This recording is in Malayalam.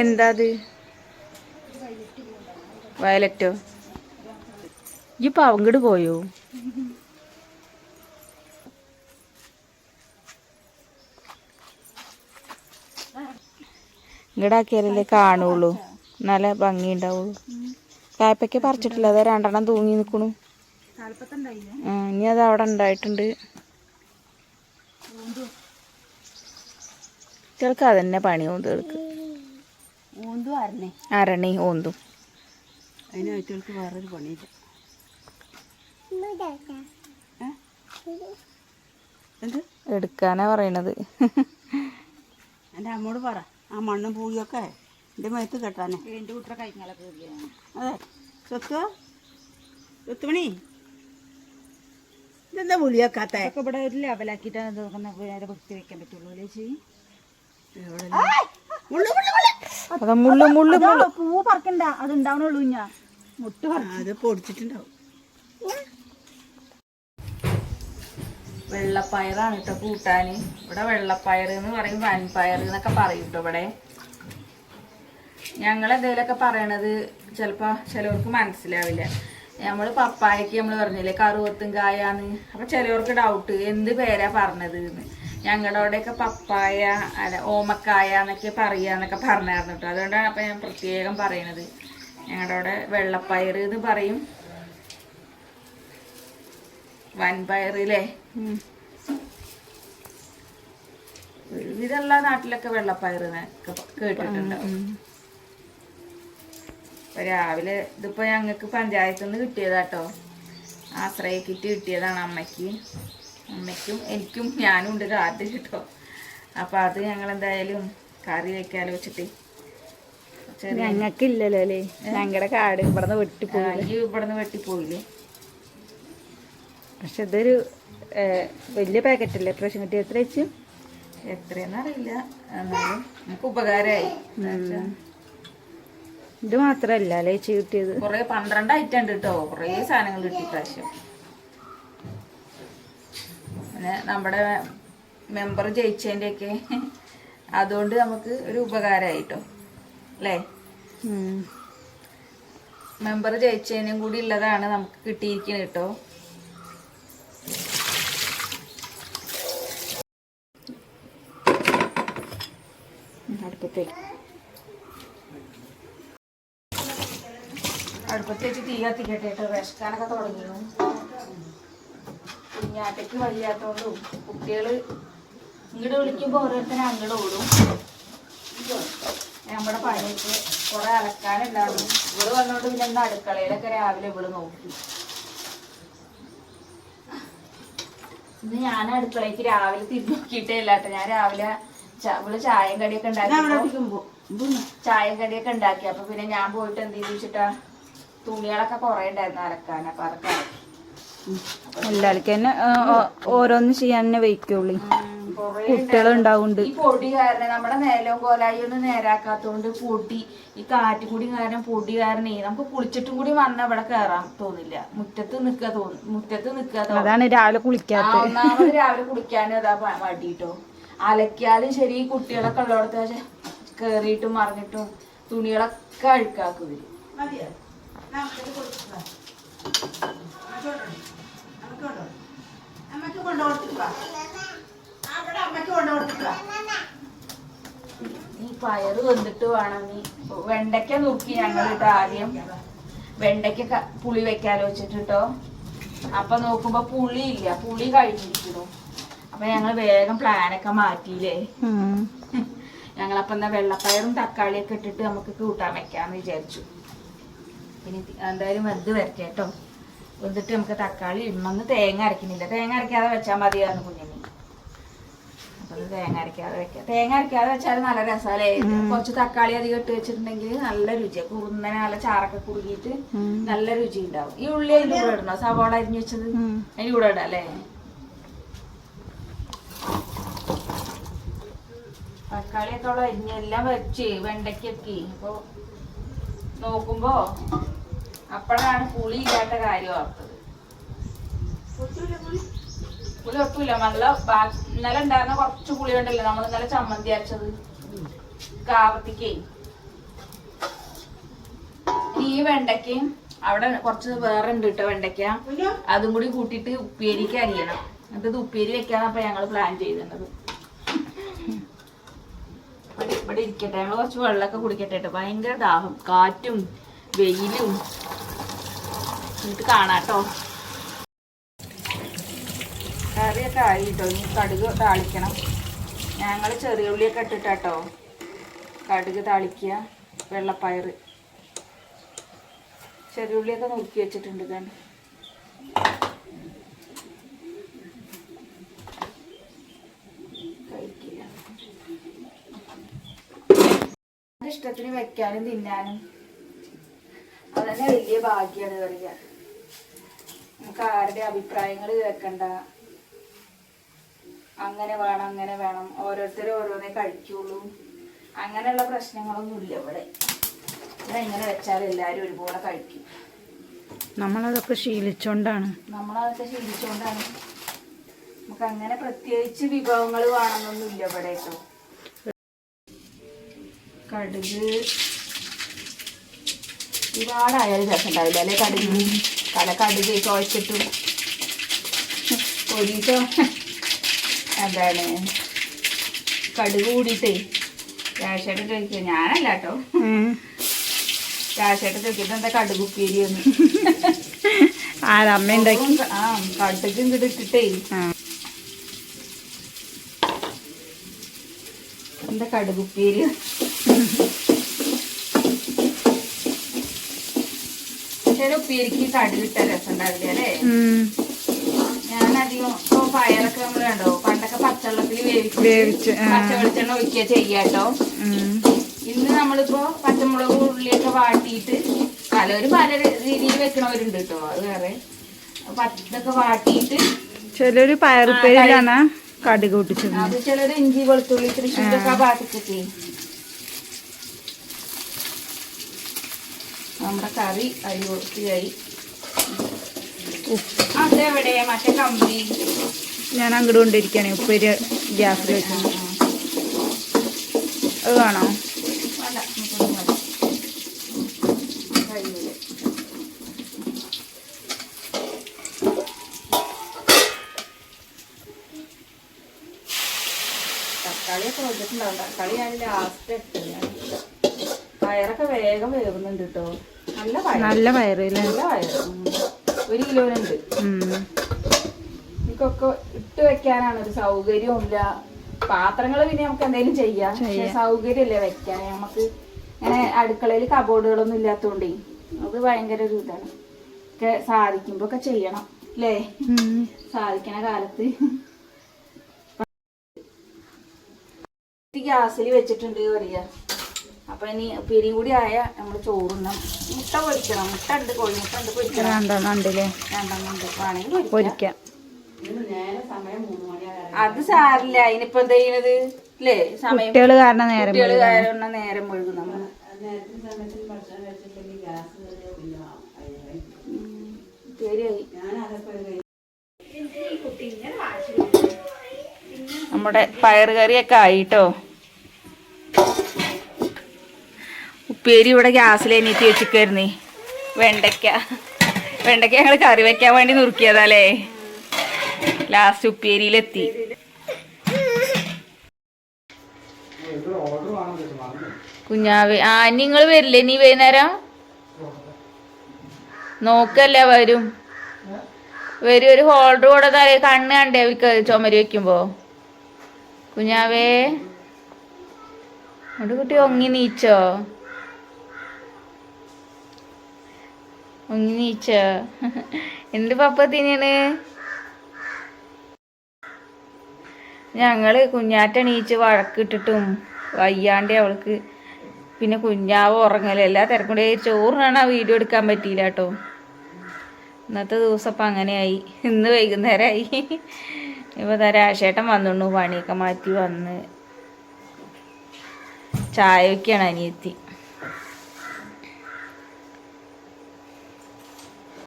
എന്താ അത് വയലറ്റോ? ഈ പാവങ്കട് പോയോ? ഇങ്ങടാക്കിയാലല്ലേ കാണുള്ളൂ. നല്ല ഭംഗി ഉണ്ടാവുള്ളൂ കായ്പയ്ക്ക പറിച്ചിട്ടില്ല. അത് രണ്ടെണ്ണം തൂങ്ങി നിൽക്കണു ഇനി അത് അവിടെ ഉണ്ടായിട്ടുണ്ട്. കുട്ടികൾക്ക് അതന്നെ പണി ഓന്തും ആരണേ അരണി ഓന്തും അതിനായിട്ടുകൾക്ക് വേറൊരു പണിയില്ല. ഏ? എന്ത്? എടുക്കാനാ പറയണത്. എന്റെ അമ്മോട് പറ. ആ മണ്ണും പൂഴിയൊക്കെ എന്റെ മേത്ത് കെട്ടാനേ. എന്റെ കുട്ടിയുടെ കൈങ്ങളൊക്കെ അതെ. സ്വത്ത്? സ്വത്തുമണി? ഇതെന്താ പുളിയാക്കാത്ത? ഇവിടെ ഒരു നേരെ വൃത്തി വെക്കാൻ പറ്റുള്ളൂ അല്ലേ ചേച്ചി? അത് മുള്ളു മുള്ളു മുള്ളു. പൂ പറക്കണ്ട അത് ഉണ്ടാവണുള്ളൂ ഞാൻ മുട്ട് പറ അത് പൊടിച്ചിട്ടുണ്ടാവും. വെള്ളപ്പയറാണ് കേട്ടോ കൂട്ടാന്. ഇവിടെ വെള്ളപ്പയർ എന്ന് പറയും വൻപയർ എന്നൊക്കെ പറയും കേട്ടോ ഇവിടെ. ഞങ്ങൾ എന്തെങ്കിലുമൊക്കെ പറയണത് ചിലപ്പോൾ ചിലവർക്ക് മനസ്സിലാവില്ല. നമ്മൾ പപ്പായക്ക് നമ്മൾ പറഞ്ഞില്ലേ കറുവത്തും കായാന്ന്. അപ്പം ചിലവർക്ക് ഡൗട്ട് എന്ത് പേരാ പറഞ്ഞത് എന്ന്. ഞങ്ങളുടെ അവിടെയൊക്കെ പപ്പായ അല്ല ഓമക്കായ എന്നൊക്കെ പറയാന്നൊക്കെ പറഞ്ഞായിരുന്നു കേട്ടോ അതുകൊണ്ടാണ് അപ്പം ഞാൻ പ്രത്യേകം പറയണത്. ഞങ്ങളുടെ അവിടെ വെള്ളപ്പയർ എന്ന് പറയും. വൻപയറില്ലേ ഒരുവിധമുള്ള നാട്ടിലൊക്കെ വെള്ളപ്പയർ കേട്ടിട്ടുണ്ട്. ഇപ്പൊ രാവിലെ ഇതിപ്പോ ഞങ്ങൾക്ക് പഞ്ചായത്തിൽ നിന്ന് കിട്ടിയതാട്ടോ ആശ്രയ കിറ്റ് കിട്ടിയതാണ് അമ്മയ്ക്ക്. അമ്മയ്ക്കും എനിക്കും ഞാനും ഉണ്ട് കാർഡ് കേട്ടോ. അപ്പൊ അത് ഞങ്ങൾ എന്തായാലും കറി വെക്കാലോ വെച്ചിട്ട്. ഞങ്ങൾക്കില്ലല്ലോ അല്ലേ? ഞങ്ങളുടെ കാട് ഇവിടെ വെട്ടിപ്പോയി. ഇവിടുന്ന് വെട്ടിപ്പോയില്ലേ? പക്ഷെ ഇതൊരു വലിയ പാക്കറ്റ് അല്ലേ പ്രാവശ്യം കിട്ടി എത്ര വെച്ചു? എത്രയെന്നറിയില്ല എന്നാലും നമുക്ക് ഉപകാരമായി. ഇത് മാത്രല്ല അല്ലേ ചേച്ചി കിട്ടിയത്? കൊറേ പന്ത്രണ്ട് ഐറ്റം ഉണ്ട് കേട്ടോ. കൊറേ സാധനങ്ങൾ കിട്ടി പ്രാവശ്യം. പിന്നെ നമ്മുടെ മെമ്പർ ജയിച്ചതിന്റെ ഒക്കെ അതുകൊണ്ട് നമുക്ക് ഒരു ഉപകാരമായിട്ടോ അല്ലേ. മെമ്പർ ജയിച്ചതിനും കൂടി ഉള്ളതാണ് നമുക്ക് കിട്ടിയിരിക്കുന്നത് കേട്ടോ. അടുപ്പത്തേക്ക്. തീ കത്തിക്കട്ടെ കേട്ടോ. വിശക്കാനൊക്കെ തുടങ്ങിയിരുന്നു കുഞ്ഞാറ്റയ്ക്ക് വയ്യാത്തോണ്ടും കുട്ടികൾ ഇങ്ങോട്ട് വിളിക്കുമ്പോൾ ഓരോരുത്തരും അങ്ങോട്ട് ഓടും. നമ്മുടെ പണിയൊക്കെ കുറെ അലക്കാനുണ്ടാവും. ഇവൾ വന്നോണ്ട് പിന്നെ ഇന്ന് അടുക്കളയിലൊക്കെ രാവിലെ ഇവൾ നോക്കി. ഇന്ന് ഞാൻ അടുക്കളയ്ക്ക് രാവിലെ തിരി നോക്കിയിട്ടേ ഇല്ല ഞാൻ രാവിലെ ഇവിടെ ചായയും കടിയൊക്കെ ഉണ്ടാക്കി. ചായയും കടിയൊക്കെ ഉണ്ടാക്കി. അപ്പൊ പിന്നെ ഞാൻ പോയിട്ട് എന്ത് ചെയ്തു വെച്ചിട്ടാ? തുണികളൊക്കെ കുറെ ഉണ്ടായിരുന്നു അലക്കാൻ. അപ്പൊ അതൊക്കെ അലക്കി. എല്ലാവർക്കും തന്നെ ഓരോന്ന് ചെയ്യാൻ തന്നെ വയ്ക്കുള്ളൂ. കുട്ടികളുണ്ടാവുന്നുണ്ട്. കുട്ടികളുണ്ടാവുണ്ട് ഈ പൊടി കാരണം നമ്മുടെ നിലവും കോലായി ഒന്നും നേരാക്കാത്തോണ്ട് പൊടി ഈ കാറ്റും കൂടി കാരണം പൊടി കാരണം നമുക്ക് കുളിച്ചിട്ടും കൂടി വന്ന ഇവിടെ കയറാൻ തോന്നില്ല. മുറ്റത്ത് നിക്കുക തോന്നി മുറ്റത്ത് നിക്കുക തോന്നും. അതാണ് രാവിലെ കുളിക്കാത്ത. ഒന്നാമത് രാവിലെ കുളിക്കാനും അതാ മടിട്ടോ. അലക്കിയാലും ശരി ഈ കുട്ടികളൊക്കെ ഉള്ളിടത്ത് പക്ഷെ കേറിയിട്ടും മറിഞ്ഞിട്ടും തുണികളൊക്കെ അഴുക്കാക്കും ഇവർ. മതിയോ? ഈ പയറ് വന്നിട്ട് വേണം. നീ വെണ്ടയ്ക്ക നോക്കി ഞങ്ങൾ ഇട്ട് ആദ്യം വെണ്ടയ്ക്ക പുളി വെക്കാലോ വെച്ചിട്ട് കേട്ടോ അപ്പൊ നോക്കുമ്പോ പുളി ഇല്ല പുളി കഴിഞ്ഞിരിക്കുന്നു. അപ്പൊ ഞങ്ങൾ വേഗം പ്ലാനൊക്കെ മാറ്റിയില്ലേ? ഞങ്ങളപ്പോ എന്താ വെള്ളപ്പയറും തക്കാളിയൊക്കെ ഇട്ടിട്ട് നമുക്ക് കൂട്ടാൻ വെക്കാന്ന് വിചാരിച്ചു. പിന്നെ എന്തായാലും വെന്ത് വരട്ടെ കേട്ടോ. വെന്തിട്ട് നമുക്ക് തക്കാളി ഇമ്മന്ന് തേങ്ങ അരക്കുന്നില്ല. തേങ്ങ അരക്കാതെ വെച്ചാൽ മതിയായിരുന്നു കുഞ്ഞിന്. അപ്പൊ തേങ്ങ അരക്കാതെ വെക്കാം. തേങ്ങ അരക്കാതെ വെച്ചാൽ നല്ല രസമല്ലേ കുറച്ച് തക്കാളി അധികം ഇട്ട് വെച്ചിട്ടുണ്ടെങ്കിൽ നല്ല രുചിയാണ് കുറുന്നനെ നല്ല ചാറൊക്കെ കുറുകിയിട്ട് നല്ല രുചി ഉണ്ടാവും. ഈ ഉള്ളി അതിന്റെ കൂടെ ഇടണോ? സവാള അരിഞ്ഞു വെച്ചത് അതിന്റെ കൂടെ ഇടാം അല്ലേ? തക്കാളിയൊക്കെ ഉള്ള അരിഞ്ഞെല്ലാം വെച്ച് വെണ്ടയ്ക്കൊക്കെ. അപ്പൊ നോക്കുമ്പോ അപ്പോഴാണ് പുളി ഇല്ലാത്ത കാര്യം ഓർത്തത്. പുളി ഒട്ടുമില്ല. നല്ല ഇന്നലെ ഉണ്ടായിരുന്ന കുറച്ച് പുളി ഉണ്ടല്ലോ. നമ്മൾ ഇന്നലെ ചമ്മന്തി അരച്ചത്. കാവത്തിക്കേ ഈ വെണ്ടയ്ക്കയും അവിടെ കുറച്ച് വേറെ ഉണ്ട് കേട്ടോ വെണ്ടയ്ക്ക. അതും കൂടി കൂട്ടിയിട്ട് ഉപ്പേരിക്ക് അരിയണം. എന്നിട്ട് ഉപ്പേരി വെക്കാന്ന് അപ്പൊ ഞങ്ങൾ പ്ലാൻ ചെയ്തിട്ടുണ്ടത് ഇവിടെ ഇവിടെ ഇരിക്കട്ടെ. ഞങ്ങൾ കുറച്ച് വെള്ളമൊക്കെ കുടിക്കട്ടെ കേട്ടോ. ഭയങ്കര ദാഹം. കാറ്റും വെയിലും. എന്നിട്ട് കാണാം കേട്ടോ കറിയൊക്കെ ആയി കേട്ടോ ഇനി കടുക് താളിക്കണം. ഞങ്ങൾ ചെറിയ ഉള്ളിയൊക്കെ ഇട്ടിട്ടാട്ടോ. കടുക് താളിക്കുക വെള്ളപ്പയർ ചെറിയ ഉള്ളിയൊക്കെ നുറുക്കി വെച്ചിട്ടുണ്ട് കണ്ട് ഇഷ്ടത്തിന് വെക്കാനും തിന്നാനും. അതന്നെ വലിയ ഭാഗ്യാണ് പറയുക. നമുക്ക് ആരുടെ അഭിപ്രായങ്ങൾ കേൾക്കണ്ട. അങ്ങനെ വേണം അങ്ങനെ വേണം. ഓരോരുത്തരും ഓരോന്നേ കഴിക്കുള്ളൂ. അങ്ങനെയുള്ള പ്രശ്നങ്ങളൊന്നും ഇല്ല ഇവിടെ. ഇവിടെ എങ്ങനെ വെച്ചാൽ എല്ലാരും ഒരുപോലെ കഴിക്കും. നമ്മളതൊക്കെ ശീലിച്ചോണ്ടാണ്. നമ്മളതൊക്കെ ശീലിച്ചോണ്ടാണ്. നമുക്ക് അങ്ങനെ പ്രത്യേകിച്ച് വിഭവങ്ങൾ വേണമെന്നൊന്നും ഇല്ല ഇവിടെ കേട്ടോ. കടുക് ഒരുപാടായാലും രസമുണ്ടാവില്ല അല്ലെ? കടുക് തല കടുക് കുഴച്ചിട്ടും പൊരിച്ചോ എന്താണ്? കടുക് കൂടിയിട്ടേ രാശേട്ടൻ ചോദിക്കുക. ഞാനല്ല കേട്ടോ. രാശേട്ടൻ ചോദിക്കുന്നത് എന്താ കടുക് ഉപ്പേരി ഒന്ന് ആരമ്മ ഉണ്ടാക്കി? ആ കടുക് ഇങ്ങോട്ട് ഇട്ടിട്ടേ. എന്താ കടുക് ചില ഉപ്പേരിക്ക് കടുക് ഇട്ട രസം ഉണ്ടാവില്ല അല്ലേ ഇപ്പൊ പയറൊക്കെ നമ്മൾ കണ്ടോ? പണ്ടൊക്കെ പച്ചവെള്ളത്തിൽ വേവിച്ച്. പച്ച വെളിച്ചെണ്ണ ഒഴിക്കുക ചെയ്യാട്ടോ. ഇന്ന് നമ്മളിപ്പോ പച്ചമുളക് ഉള്ളിയൊക്കെ വാട്ടിയിട്ട് പലരും പല രീതിയിൽ വെക്കണവരുണ്ട് കേട്ടോ അത് വേറെ. പച്ചൊക്കെ വാട്ടിയിട്ട് ചിലര് പയറുപ്പേരിലാണ് കടുക് പൊട്ടിച്ചത്. അത് ചിലര് ഇഞ്ചി വെളുത്തുള്ളി തൃശ്ശൂരൊക്കെ ആ. ഭാഗത്തൊക്കെ നമ്മുടെ കറി അരി വൃത്തിയായി അതെവിടെ മറ്റേ കമ്പി ഞാൻ അങ്ങോട്ട് കൊണ്ടിരിക്കുകയാണ് ഉപ്പേരി ഗ്യാസ് വെച്ചു. അത് വേണോ. തക്കാളിയൊക്കെ വെച്ചിട്ടുണ്ടാവും. തക്കാളി ഞാൻ ലാസ്റ്റ് ഇട്ടത്. പയറൊക്കെ വേഗം വേവുന്നുണ്ട് കേട്ടോ നല്ല വയറ് നല്ല ഉം. ഒരു കിലോനുണ്ട്. എനിക്കൊക്കെ ഇട്ട് വെക്കാനാണ്. ഒരു സൗകര്യവും ഇല്ല. പാത്രങ്ങൾ പിന്നെ നമുക്ക് എന്തെങ്കിലും ചെയ്യാം. പക്ഷെ സൗകര്യമില്ല വെക്കാൻ. നമുക്ക് ഇങ്ങനെ അടുക്കളയിൽ കബോർഡുകളൊന്നും ഇല്ലാത്തതുകൊണ്ടേ അത് ഭയങ്കര ഒരു ഇതാണ്. ഒക്കെ സാധിക്കുമ്പോ ഒക്കെ ചെയ്യണം അല്ലേ. സാധിക്കണ കാലത്ത്. ഗ്യാസിൽ വെച്ചിട്ടുണ്ട് പറയാ അപ്പൊ ഇനി പിരിയും കൂടി ആയ നമ്മൾ ചോറുന്ന മുട്ട പൊരിക്കണം. മുട്ട ഉണ്ട് കോഴിമുട്ട ഉണ്ട് പൊരിക്കണം. രണ്ടെണ്ണം ഉണ്ടല്ലേ രണ്ടെണ്ണം ഉണ്ട്. വേണമെങ്കിൽ പൊരിക്കാം. അത് സാരില്ല. അതിനിപ്പോ എന്താ ചെയ്യണത്? അല്ലേ സമയം കുട്ടികൾ കാരണം നേരം കുട്ടികൾ കാരണം നേരം മുഴുകും നമ്മൾ നേരത്തെ സമയത്ത് ഭക്ഷണം കഴിച്ചിട്ടുണ്ടെങ്കിൽ ഗ്യാസ് കയറിയ പിന്നെ അതിനായി ശരിയായി ഞാൻ അതൊക്കെ ഒരു കൈ നമ്മുടെ പയറ് കറിയൊക്കെ ആയിട്ടോ ഉപ്പേരി ഇവിടെ ഗ്യാസിൽ എണീറ്റ് വെച്ചിക്കായിരുന്നേ. വെണ്ടയ്ക്ക. വെണ്ടയ്ക്ക ഞങ്ങൾ കറി വെക്കാൻ വേണ്ടി നുറുക്കിയതല്ലേ? ലാസ്റ്റ് ഉപ്പേരിയിലെത്തി. കുഞ്ഞാവ്. ആ നിങ്ങൾ വരില്ലേ? നീ വൈകുന്നേരം? നോക്കല്ല വരും. വരും ഒരു ഹോൾഡർ കൂടെ തലേ കണ്ണ് കണ്ടേ അവർക്ക് ചുമര് വെക്കുമ്പോ. കുഞ്ഞാവേ. അവിടെ കുട്ടി ഒങ്ങി നീച്ചോ ഒങ്ങി നീച്ചോ എന്ത് പപ്പ തിന്നാണ്? ഞങ്ങൾ കുഞ്ഞാറ്റ നീച്ച് വഴക്കിട്ടിട്ടും വയ്യാണ്ടേ അവൾക്ക്. പിന്നെ കുഞ്ഞാവ് ഉറങ്ങൽ. എല്ലാ തിരക്കൂടെ ചോറിനാണ് ആ വീഡിയോ എടുക്കാൻ പറ്റിയില്ല കേട്ടോ. ഇന്നത്തെ ദിവസം അപ്പം അങ്ങനെയായി. ഇന്ന് വൈകുന്നേരമായി ഇപ്പോൾ രാശേട്ടൻ വന്നുള്ളൂ പണിയൊക്കെ മാറ്റി വന്ന് ചായ വയ്ക്കുകയാണ് അനിയത്തി.